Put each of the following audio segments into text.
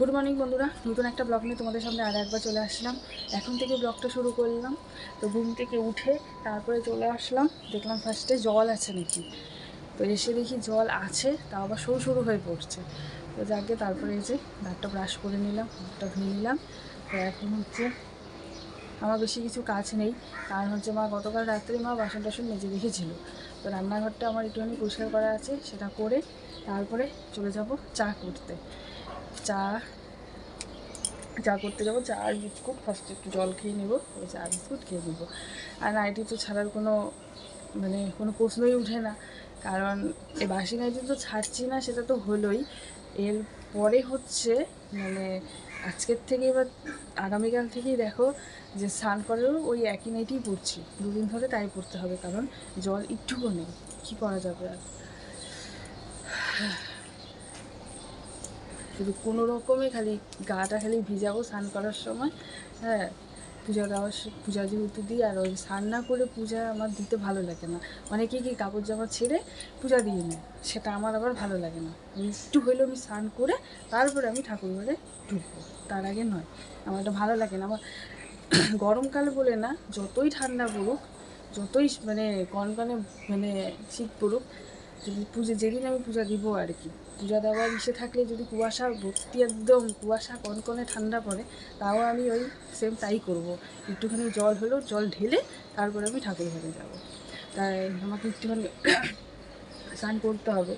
Good morning বন্ধুরা। নতুন একটা ব্লগ নিয়ে তোমাদের সামনে আর একবার চলে আসলাম। এখন থেকে ব্লগটা শুরু করলাম। তো ঘুম থেকে উঠে তারপরে চলে আসলাম। দেখলাম ফার্স্টে জল আছে নাকি? তো এসে দেখি জল আছে, তাও আবার সরু সরু হয়ে পড়ছে। তো যাকে তারপরে এই যে দাঁতটা ব্রাশ করে নিলাম মুখটা ধুয়ে নিলাম। তো এখন হচ্ছে আমার বেশি কিছু কাজ নেই। কারণ হচ্ছে মা গতকাল রাত্রে মা বাসন টাসন মেজে রেখেছিল। তো রান্নাঘরটা আমার একটুখানি পরিষ্কার করা আছে, সেটা করে তারপরে চলে যাব চা করতে। চা। চা করতে যাব। চা আর বিস্কুট। ফার্স্ট একটু জল খেয়ে নেব। ওই চা, বিস্কুট খেয়ে নেব। আর নাইটি তো ছাড়ার কোনো মানে কোনো প্রশ্নই উঠে না। কারণ এই বাসি নাইটি তো ছাড়ছি না, সেটা তো হলোই। এর পরে হচ্ছে মানে আজকের থেকে এবার আগামীকাল থেকেই দেখো যে স্নান করেও ওই একই নাইটিই পড়ছি। দুদিন ধরে তাই পড়তে হবে, কারণ জল একটুকু নেই। কী করা যাবে আর? শুধু কোনো রকমে খালি গাটা খালি ভিজাবো স্নান করার সময় হ্যাঁ পূজা দেওয়ার পূজা যেহেতু দিই, আর ওই স্নান না করে পূজা আমার দিতে ভালো লাগে না। অনেকে কি কাপড় জামা ছেড়ে পূজা দিয়ে নেয়, সেটা আমার আবার ভালো লাগে না। একটু হলেও আমি স্নান করে তারপরে আমি ঠাকুর ঘরে ঢুকবো, তার আগে নয়, আমার এটা ভালো লাগে না। আমার গরমকাল বলে না, যতই ঠান্ডা পড়ুক, যতই মানে কনকনে মানে শীত পড়ুক, যদি পুজো, যেদিন আমি পূজা দিব আর কি। পূজা দেওয়ার ইসে থাকলে যদি কুয়াশা ভর্তি একদম, কুয়াশা কনকনে ঠান্ডা পড়ে, তাও আমি ওই সেম তাই করব। একটুখানি জল হলো, জল ঢেলে তারপরে আমি ঠাকুর ঘরে যাব। তাই আমাকে একটুখানি স্নান করতে হবে।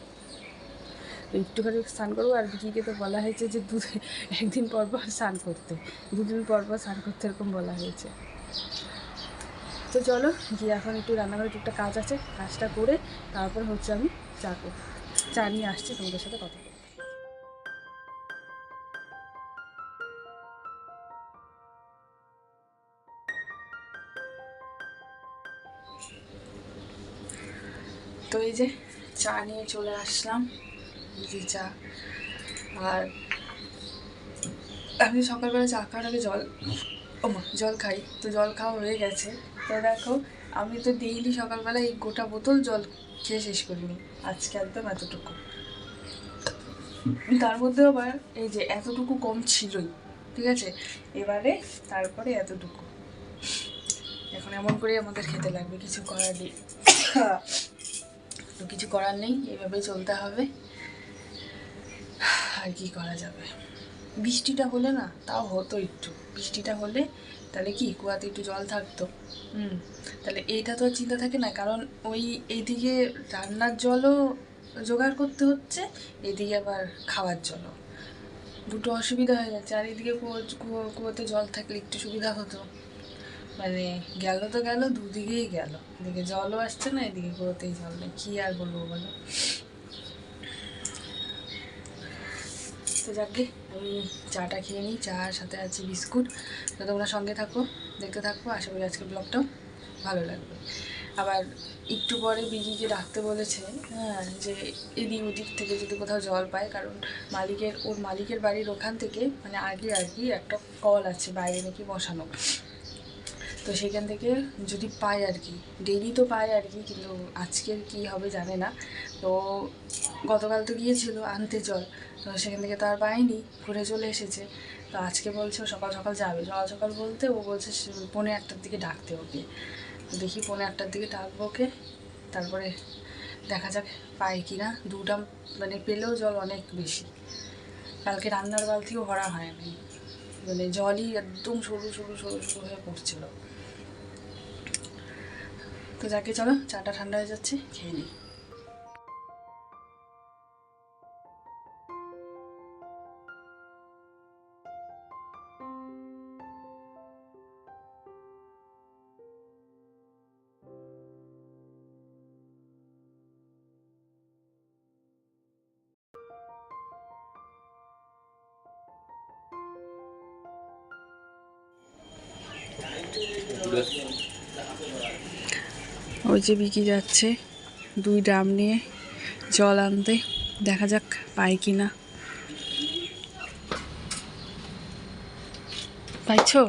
একটুখানি স্নান করব, আর বিকিকে তো বলা হয়েছে যে দু একদিন পর পর স্নান করতে। দুদিন পর পর স্নান করতে এরকম বলা হয়েছে। তো চলো গিয়ে এখন একটু রান্নাঘরে টুকটা কাজ আছে, কাজটা করে তারপর হচ্ছে আমি চা চা নিয়ে আসছি, তোমাদের সাথে কথা তো এই যে চা নিয়ে চলে আসলাম যে চা। আর আমি সকালবেলা চা খাওয়ার আগে জল জল খাই, তো জল খাওয়া হয়ে গেছে। তো দেখো, আমি তো ডেইলি সকালবেলা এই গোটা বোতল জল খেয়ে শেষ করিনি আজকে একদম এতটুকু। তার মধ্যে আবার এই যে এতটুকু কম ছিলই, ঠিক আছে? এবারে তারপরে এতটুকু। এখন এমন করে আমাদের খেতে লাগবে, কিছু করার নেই। তো কিছু করার নেই, এভাবেই চলতে হবে। আর কি করা যাবে? বৃষ্টিটা হলে না, তাও হতো একটু। বৃষ্টিটা হলে তাহলে কি কুয়াতে একটু জল থাকতো? হুম। তাহলে এইটা তো আর চিন্তা থাকে না কারণ ওই এইদিকে রান্নার জলও জোগাড় করতে হচ্ছে এদিকে আবার খাওয়ার জলও। দুটো অসুবিধা হয়ে যাচ্ছে আর এদিকে কুয়ো কুয়ো কুয়োতে জল থাকলে একটু সুবিধা হতো। মানে গেল তো গেল দুদিকেই গেল। এদিকে জলও আসছে না এদিকে কুয়োতেই জল নেই কী আর বলব বলো? তো যাকে আমি চাটা খেয়ে নিই চার সাথে আছে বিস্কুট। তো তোমরা সঙ্গে থাকো, দেখতে থাকব আশা করি আজকের ব্লগটাও ভালো লাগবে। আবার একটু পরে বিজিকে ডাকতে বলেছে হ্যাঁ যে এদিক ওদিক থেকে যদি কোথাও জল পায়, কারণ মালিকের, ওর মালিকের বাড়ির ওখান থেকে মানে আগে আর কি একটা কল আছে বাইরে নাকি বসানো। তো সেখান থেকে যদি পাই আর কি। ডেলি তো পাই আর কি, কিন্তু আজকের কি হবে জানে না। তো গতকাল তো গিয়েছিল আনতে জল তো সেখান থেকে তো আর পায়নি ঘুরে চলে এসেছে। তো আজকে বলছে সকাল সকাল যাবে। সকাল সকাল বলতে ও বলছে পৌনে আটটার দিকে ডাকতে ওকে। দেখি পৌনে আটটার দিকে ডাকবো ওকে, তারপরে দেখা যাক পায় কি না। দুটা মানে পেলেও জল অনেক বেশি। কালকে রান্নার বালতিও ভরা হয়নি। মানে জলই একদম সরু সরু সরু সরু হয়ে পড়ছিল। তো যাকে চলো চাটা ঠান্ডা হয়ে যাচ্ছে খেয়ে নিই। ওই যে বিকি যাচ্ছে দুই ড্রাম নিয়ে জল আনতে। দেখা যাক পাই কি না। পাইছো?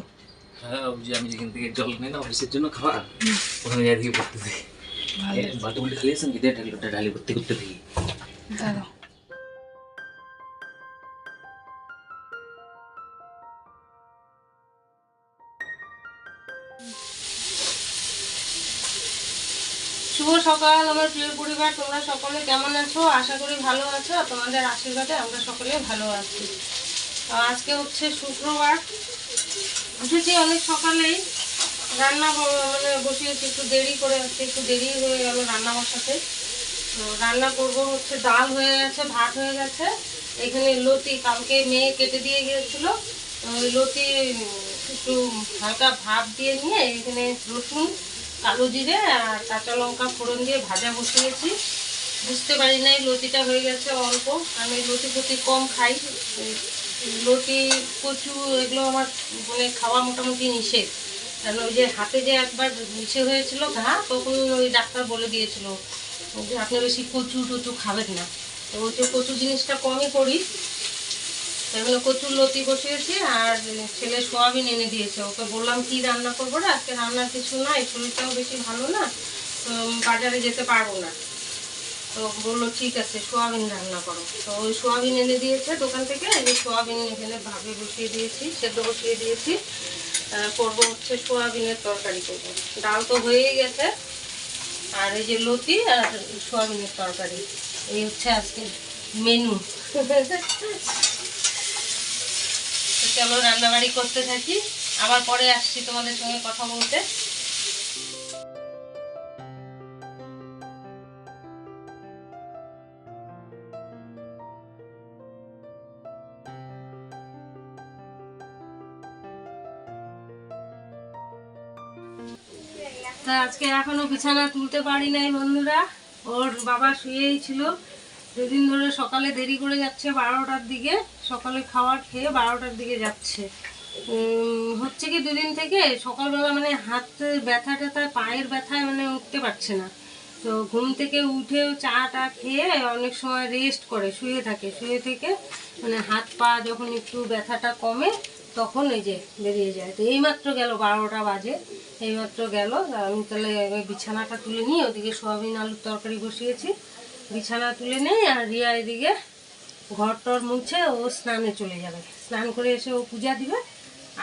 হ্যাঁ ওই যে আমি যেখান থেকে জল নিই না অফিসের জন্য খাবার ওখানে যাই দিকে পড়তে থাকি বাটুগুলি খালি আসেন গিয়ে ঢালি করতে করতে থাকি দাঁড়াও। আমার প্রিয় পরিবার, তোমরা সকলে কেমন আছো? আশা করি ভালো আছো। তোমাদের আশীর্বাদে আমরা সকলে ভালো আছি। আজকে হচ্ছে শুক্রবার। উঠেছি অনেক সকালেই রান্না মানে বসিয়েছি, একটু দেরি করে হচ্ছে, একটু দেরি হয়ে গেল রান্না বসাতে। তো রান্না করব হচ্ছে, ডাল হয়ে গেছে, ভাত হয়ে গেছে। এখানে লতি, কালকে মেয়ে কেটে দিয়ে গিয়েছিল। লতি একটু হালকা ভাপ দিয়ে নিয়ে এখানে রসুন কালো জিরে আর কাঁচা লঙ্কা ফোড়ন দিয়ে ভাজা বসিয়েছি। বুঝতে পারি নাই লতিটা হয়ে গেছে অল্প। আমি লতি ফতি কম খাই। লতি, কচু এগুলো আমার মানে খাওয়া মোটামুটি নিষেধ। কারণ ওই যে হাতে যে একবার মিশে হয়েছিল ঘা, তখন ওই ডাক্তার বলে দিয়েছিল যে, আপনি বেশি কচু টচু খাবেন না। তো ওই যে কচু জিনিসটা কমই করি। এগুলো কচুর লতি বসিয়েছি আর ছেলে সোয়াবিন এনে দিয়েছে। ওকে বললাম, কি রান্না করব না আজকে রান্নার কিছু নাই শরীরটাও বেশি ভালো না, তো বাজারে যেতে পারব না। তো বলল, ঠিক আছে, সোয়াবিন রান্না করো। তো ওই সোয়াবিন এনে দিয়েছে দোকান থেকে, এই সোয়াবিন এখানে ভাবে বসিয়ে দিয়েছি, সেদ্ধ বসিয়ে দিয়েছি। করব হচ্ছে সোয়াবিনের তরকারি করব। ডাল তো হয়েই গেছে। আর এই যে লতি আর সোয়াবিনের তরকারি, এই হচ্ছে আজকে মেনু চলো রান্নাবাড়ি করতে থাকি। আবার পরে আসছি তোমাদের সঙ্গে কথা বলতে। তা আজকে এখনও বিছানা তুলতে পারি নাই বন্ধুরা। ওর বাবা শুয়েই ছিল। দুদিন ধরে সকালে দেরি করে যাচ্ছে বারোটার দিকে। সকালে খাওয়ার খেয়ে বারোটার দিকে যাচ্ছে। হচ্ছে কি দুদিন থেকে সকালবেলা মানে হাত ব্যথা ট্যাথা পায়ের ব্যথায় মানে উঠতে পারছে না। তো ঘুম থেকে উঠেও চা টা খেয়ে অনেক সময় রেস্ট করে, শুয়ে থাকে। শুয়ে থেকে মানে হাত পা যখন একটু ব্যথাটা কমে তখন এই যে বেরিয়ে যায়। তো এইমাত্র গেল বারোটা বাজে, এইমাত্র গেল। আমি তাহলে বিছানাটা তুলে নিই ওদিকে সোয়াবিন আলুর তরকারি বসিয়েছি। বিছানা তুলে নেই আর রিয়া এদিকে ঘর টর মুছে ও স্নানে চলে যাবে। স্নান করে এসে ও পূজা দিবে।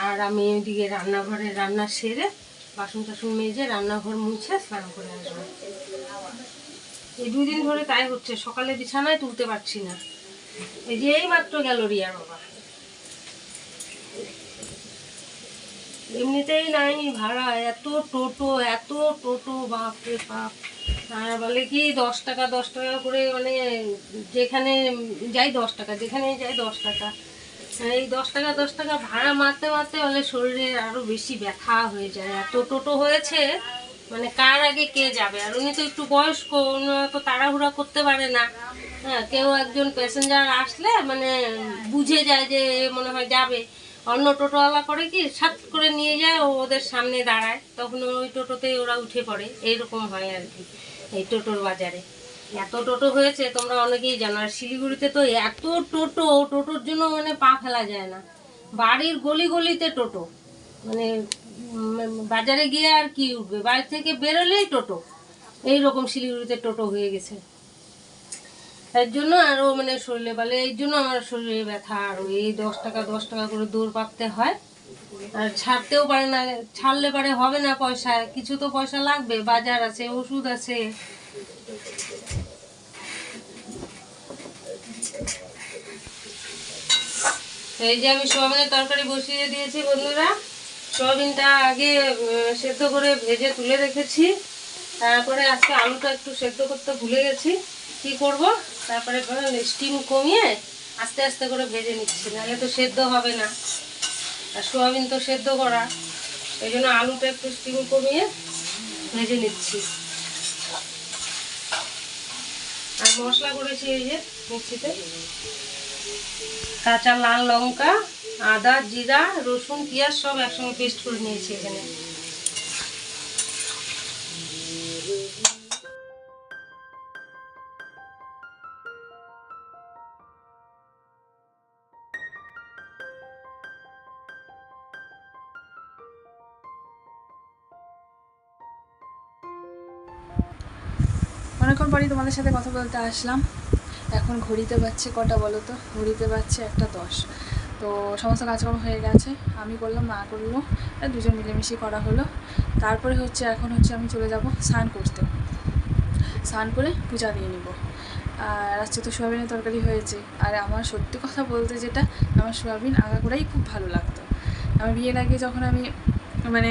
আর আমি ওইদিকে রান্নাঘরে রান্না সেরে, বাসন টাসন মেজে রান্নাঘর মুছে স্নান করে আসব। এই দুদিন ধরে তাই হচ্ছে, সকালে বিছানায় তুলতে পারছি না। এই যে এই মাত্র গেল রিয়ার বাবা। এমনিতেই নাই ভাড়া, এত টোটো এত টোটো বাপ রে বাপ। আর বলে কি দশ টাকা দশ টাকা করে মানে যেখানে যাই দশ টাকা যেখানে যাই দশ টাকা। এই দশ টাকা দশ টাকা ভাড়া মারতে মারতে বলে শরীরে আরও বেশি ব্যথা হয়ে যায়। এত টোটো হয়েছে মানে কার আগে কে যাবে? আর উনি তো একটু বয়স্ক তো তাড়াহুড়া করতে পারে না। হ্যাঁ কেউ একজন প্যাসেঞ্জার আসলে মানে বুঝে যায় যে মনে হয় যাবে। অন্য টোটোওয়ালা করে কি সাত করে নিয়ে যায়, ও ওদের সামনে দাঁড়ায়। তখন ওই টোটোতেই ওরা উঠে পড়ে। এইরকম হয় আর কি। এই টোটোর বাজারে। এত টোটো হয়েছে, তোমরা অনেকেই জানো। আর শিলিগুড়িতে তো এত টোটো, টোটোর জন্য মানে পা ফেলা যায় না। বাড়ির গলি গলিতে টোটো। মানে বাজারে গিয়ে আর কি উঠবে? বাড়ি থেকে বেরোলেই টোটো। এই রকম শিলিগুড়িতে টোটো হয়ে গেছে। এর জন্য আরও মানে শরীরে বলে এই জন্য আমার শরীরে ব্যথা আর এই দশ টাকা দশ টাকা করে দৌড় পাততে হয়। ছাড়তেও পারে না, ছাড়লে পারে, হবে না পয়সা, কিছু তো পয়সা লাগবে, বাজার আছে, ওষুধ আছে। এই যে আমি সোয়াবিনের তরকারি বসিয়ে দিয়েছি বন্ধুরা, সোয়াবিনটা আগে সেদ্ধ করে ভেজে তুলে রেখেছি। তারপরে আজকে আলুটা একটু সেদ্ধ করতে ভুলে গেছি। কি করব? তারপরে স্টিম কমিয়ে আস্তে আস্তে করে ভেজে নিচ্ছি, নাহলে তো সেদ্ধ হবে না। আর সোয়াবিন তো সেদ্ধ করা। এই জন্য আলুটা একটু স্টিম কমিয়ে ভেজে নিচ্ছি। আর মশলা করেছি এই যে মিক্সিতে। কাঁচা লাল লঙ্কা, আদা, জিরা, রসুন, পেঁয়াজ সব একসঙ্গে পেস্ট করে নিয়েছি এখানে। তোমাদের সাথে কথা বলতে আসলাম। এখন ঘড়িতে বাজছে কটা বলো তো? ঘড়িতে বাজছে একটা দশ। তো সমস্ত কাজকর্ম হয়ে গেছে। আমি করলাম মা করল। দুজন মিলেমিশে করা হলো। তারপরে হচ্ছে, এখন হচ্ছে আমি চলে যাব স্নান করতে। স্নান করে পূজা দিয়ে নিব। আর আজকে তো সোয়াবিনের তরকারি হয়েছে। আর আমার সত্যি কথা বলতে যেটা, আমার সোয়াবিন আগাগোড়াই খুব ভালো লাগতো। আমার বিয়ের আগে যখন আমি মানে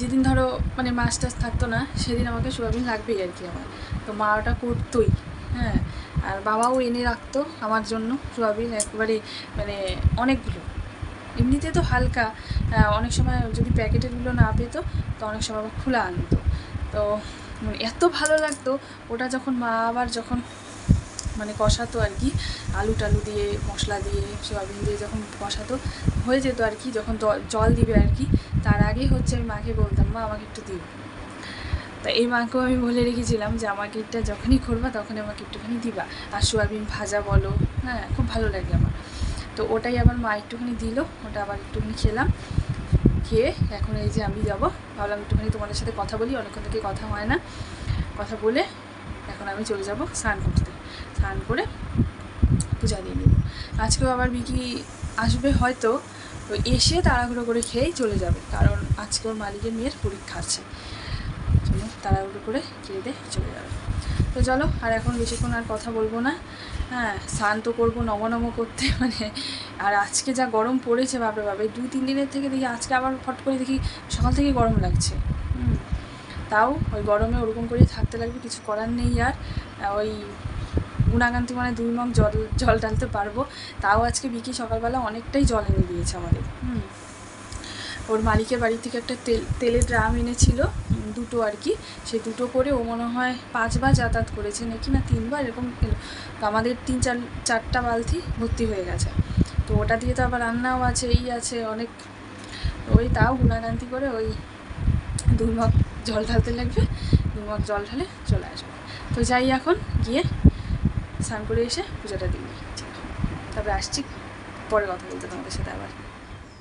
যেদিন ধরো মানে মাছ টাছ থাকতো না, সেদিন আমাকে সোয়াবিন লাগবেই আর কি আমার। তো মা ওটা করতোই হ্যাঁ। আর বাবাও এনে রাখতো আমার জন্য সোয়াবিন একবারে মানে অনেকগুলো। এমনিতে তো হালকা অনেক সময় যদি প্যাকেটেরগুলো না পেতো, তো অনেক সময় আবার খোলা আনতো। তো মানে এত ভালো লাগতো, ওটা যখন মা আবার যখন মানে কষাতো আর কি, আলু টালু দিয়ে, মশলা দিয়ে সোয়াবিন দিয়ে যখন কষাতো, হয়ে যেত আর কি, যখন জল দিবে আর কি, তার আগেই হচ্ছে আমি মাকে বলতাম, মা, আমাকে একটু দিও। তা এই মাকেও আমি বলে রেখেছিলাম যে আমাকে এটা যখনই করবা, তখনই আমাকে একটুখানি দিবা। আর সোয়াবিন ভাজা বলো। হ্যাঁ খুব ভালো লাগে আমার। তো ওটাই আবার মা একটুখানি দিল, ওটা আবার একটুখানি খেলাম। খেয়ে এখন এই যে আমি যাব। ভাবলাম একটুখানি তোমাদের সাথে কথা বলি, অনেকক্ষণ থেকে কথা হয় না। কথা বলে এখন আমি চলে যাব স্নান করতে। স্নান করে পূজা দিয়ে নেব। আজকেও আবার বিকি আসবে হয়তো। তো এসে তাড়াহুড়ো করে খেয়েই চলে যাবে। কারণ আজকে ওর মালিকের মেয়ের পরীক্ষা আছে। তাড়াহুড়ো করে দিয়ে চলে যাবে। তো চলো, আর এখন বেশিক্ষণ আর কথা বলব না। হ্যাঁ স্নান তো করব নম নম করতে মানে আর আজকে যা গরম পড়েছে, বাপরে বাপরে দুই তিন দিনের থেকে দেখি আজকে আবার ফট করে দেখি সকাল থেকে গরম লাগছে। তাও ওই গরমে ওরকম করেই থাকতে লাগবে, কিছু করার নেই আর। ওই গুণাগান্তি মানে দুই মগ জল জল টানতে পারব। তাও আজকে বিকি সকালবেলা অনেকটাই জল এনে দিয়েছে আমাদের। হুম ওর মালিকের বাড়ি থেকে একটা তেল, তেলের ড্রাম এনেছিল দুটো আর কি। সেই দুটো করে ও মনে হয় পাঁচবার যাতায়াত করেছে, নাকি না তিনবার, এরকম আমাদের তিন চার, চারটা বালতি ভর্তি হয়ে গেছে। তো ওটা দিয়ে তো আবার রান্নাও আছে, এই আছে, অনেক। ওই তাও গুণাগান্তি করে ওই দুই মগ জল ঢালতে লাগবে দুই মগ জল ঢালে চলে আসবে। তো যাই এখন, গিয়ে স্নান করে এসে পূজাটা দিই। তারপরে আসছি, পরে কথা বলতে তোমাদের সাথে আবার।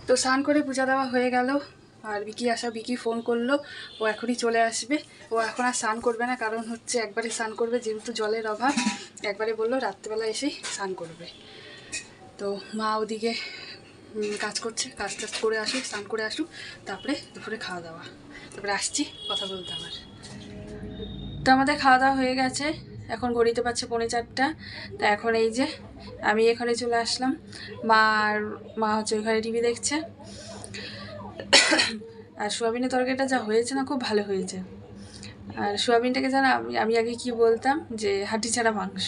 তো স্নান করে পূজা দেওয়া হয়ে গেল। আর বিকি আসা, বিকি ফোন করল। ও এখনই চলে আসবে। ও এখন আর স্নান করবে না, কারণ হচ্ছে একবারে স্নান করবে যেহেতু জলের অভাব। একবারে বলল, রাত্রেবেলা এসেই স্নান করবে। তো মা ওদিকে কাজ করছে, কাজ টাজ করে আসুক, স্নান করে আসুক। তারপরে দুপুরে খাওয়া দাওয়া। তারপরে আসছি কথা বলতে আমার তো আমাদের খাওয়া দাওয়া হয়ে গেছে। এখন ঘড়িতে পাচ্ছে পৌনে চারটা। তা এখন এই যে আমি এখানে চলে আসলাম। মা আর মা হচ্ছে ওইখানে টিভি দেখছে। আর সোয়াবিনের তরকারিটা যা হয়েছে না খুব ভালো হয়েছে। আর সোয়াবিনটাকে জানো, আমি আমি আগে কি বলতাম যে হাঁটি ছাড়া মাংস।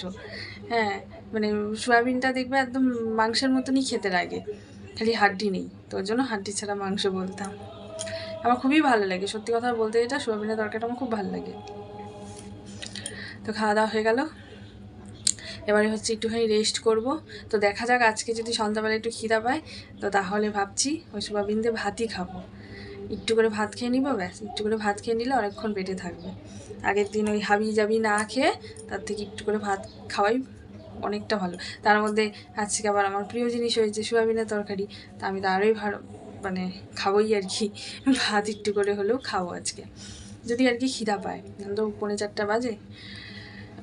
হ্যাঁ মানে সোয়াবিনটা দেখবে একদম মাংসের মতনই খেতে লাগে। খালি হাড্ডি নেই। তো ওর জন্য হাড্ডি ছাড়া মাংস বলতাম। আমার খুবই ভালো লাগে। সত্যি কথা বলতে এটা সোয়াবিনের তরকারিটা আমার খুব ভালো লাগে। তো খাওয়া দাওয়া হয়ে গেল। এবারে হচ্ছে একটুখানি রেস্ট করব। তো দেখা যাক আজকে যদি সন্ধ্যাবেলা একটু খিদা পায়, তো তাহলে ভাবছি ওই সোয়াবিন দিয়ে ভাতই খাব। একটু করে ভাত খেয়ে নিবো, ব্যাস, একটু করে ভাত খেয়ে নিলে অনেকক্ষণ পেটে থাকবে। আগের দিন ওই হাবি জাবি না খেয়ে তার থেকে একটু করে ভাত খাওয়াই অনেকটা ভালো। তার মধ্যে আজকে আবার আমার প্রিয় জিনিস হয়েছে সোয়াবিনের তরকারি, তা আমি তো আরোই ভালো মানে খাবোই আর কি। ভাত একটু করে হলেও খাব আজকে। যদি আর কি খিদা পায় তো, পৌনে চারটা বাজে।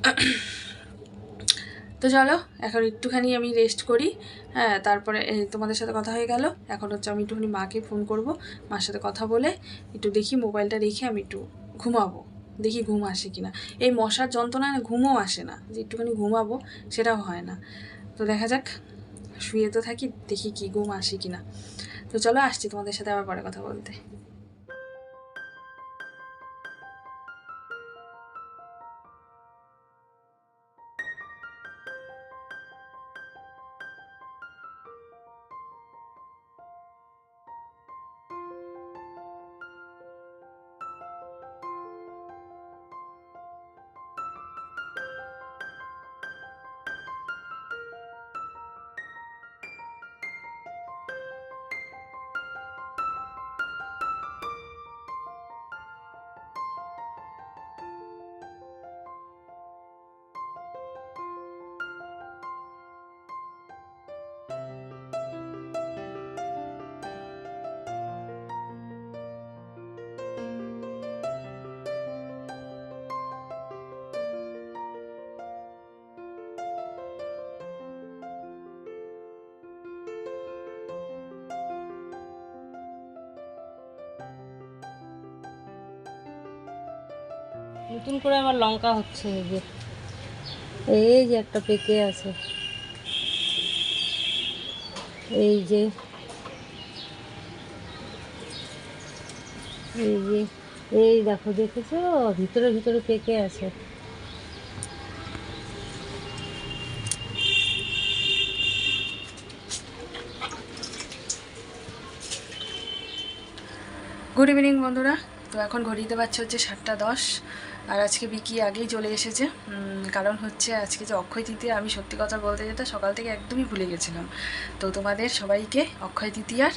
তো চলো, এখন একটুখানি আমি রেস্ট করি। হ্যাঁ তারপরে তোমাদের সাথে কথা হয়ে গেল। এখন হচ্ছে আমি একটুখানি মাকে ফোন করব, মার সাথে কথা বলে একটু দেখি মোবাইলটা রেখে আমি একটু ঘুমাবো। দেখি ঘুম আসে কিনা। এই মশার যন্ত্রণায় না ঘুমও আসে না, যে একটুখানি ঘুমাবো সেটাও হয় না। তো দেখা যাক, শুয়ে তো থাকি, দেখি কি ঘুম আসে কিনা। তো চলো, আসছি তোমাদের সাথে আবার পরে কথা বলতে। নতুন করে আমার লঙ্কা হচ্ছে এই যে। এই যে একটা পেকে আছে। এই যে। এই যে। এই দেখো, দেখেছ? ভিতরে ভিতরে পেকে আছে। গুড ইভিনিং বন্ধুরা। তো এখন ঘড়িতে পাচ্ছে হচ্ছে সাতটা দশ। আর আজকে বিকি আগেই চলে এসেছে। কারণ হচ্ছে আজকে যে অক্ষয় তৃতীয়া, আমি সত্যি কথা বলতে যেতে সকাল থেকে একদমই ভুলে গেছিলাম। তো তোমাদের সবাইকে অক্ষয় তৃতীয়ার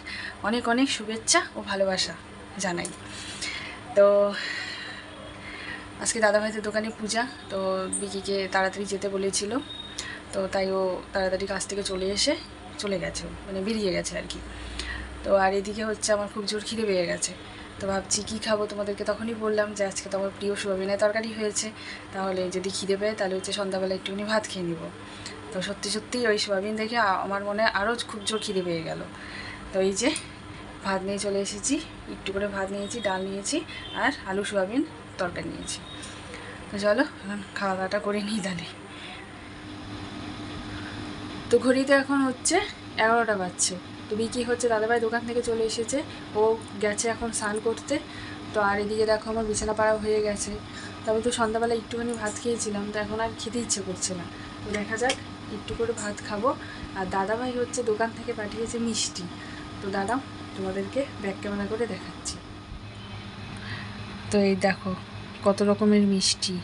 অনেক অনেক শুভেচ্ছা ও ভালোবাসা জানাই। তো আজকে দাদাভাইদের দোকানে পূজা, তো বিকিকে তাড়াতাড়ি যেতে বলেছিল। তো তাই ও তাড়াতাড়ি কাছ থেকে চলে এসে চলে গেছে মানে বেরিয়ে গেছে আর কি। তো আর এদিকে হচ্ছে আমার খুব জোর খিদে পেয়ে গেছে। তো ভাবছি কী খাব তোমাদেরকে তখনই বললাম যে আজকে তো আমার প্রিয় সোয়াবিনের তরকারি হয়েছে। তাহলে যদি খিদে পায় তাহলে হচ্ছে সন্ধ্যাবেলা একটুখানি ভাত খেয়ে নিব। তো সত্যি সত্যি ওই সোয়াবিন দেখে আমার মনে আরও খুব জোর খিদে পেয়ে গেল। তো এই যে ভাত নিয়ে চলে এসেছি, একটু করে ভাত নিয়েছি, ডাল নিয়েছি আর আলু সোয়াবিন তরকারি নিয়েছি। তো চলো, এখন খাওয়া দাওয়াটা করে নিই তাহলে। তো ঘড়িতে এখন হচ্ছে এগারোটা বাজছে। তো বিকি হচ্ছে দাদাভাই দোকান থেকে চলে এসেছে? ও গেছে এখন স্নান করতে। তো আর এদিকে দেখো আমার বিছানা পাড়া হয়ে গেছে। তো আমি তো সন্ধ্যাবেলা একটুখানি ভাত খেয়েছিলাম, তো এখন আর খেতে ইচ্ছে করছে না। তো দেখা যাক, একটু করে ভাত খাব। আর দাদাভাই হচ্ছে দোকান থেকে পাঠিয়েছে মিষ্টি। তো দাদা, তোমাদেরকে ব্যাক ক্যামেরা করে দেখাচ্ছি। তো এই দেখো, কত রকমের মিষ্টি।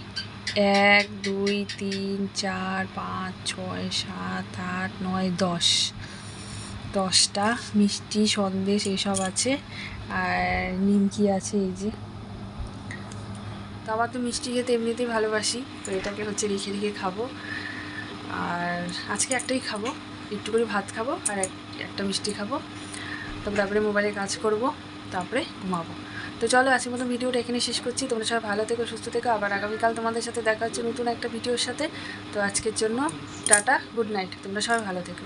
এক, দুই, তিন, চার, পাঁচ, ছয়, সাত, আট, নয়, দশ। দশটা, মিষ্টি, সন্দেশ এসব আছে। আর নিমকি আছে এই যে। তো আমার তো মিষ্টি খেতে এমনিতেই ভালোবাসি, তো এটাকে হচ্ছে রেখে রেখে খাব। আর আজকে একটাই খাব, একটু করে ভাত খাব আর একটা মিষ্টি খাব। তারপর তারপরে মোবাইলে কাজ করব, তারপরে ঘুমাবো। তো চলো আজকের মতো ভিডিওটা এখানে শেষ করছি। তোমরা সবাই ভালো থেকো, সুস্থ থেকো। আবার আগামীকাল তোমাদের সাথে দেখা হচ্ছে নতুন একটা ভিডিওর সাথে। তো আজকের জন্য টাটা, গুড নাইট। তোমরা সবাই ভালো থেকো।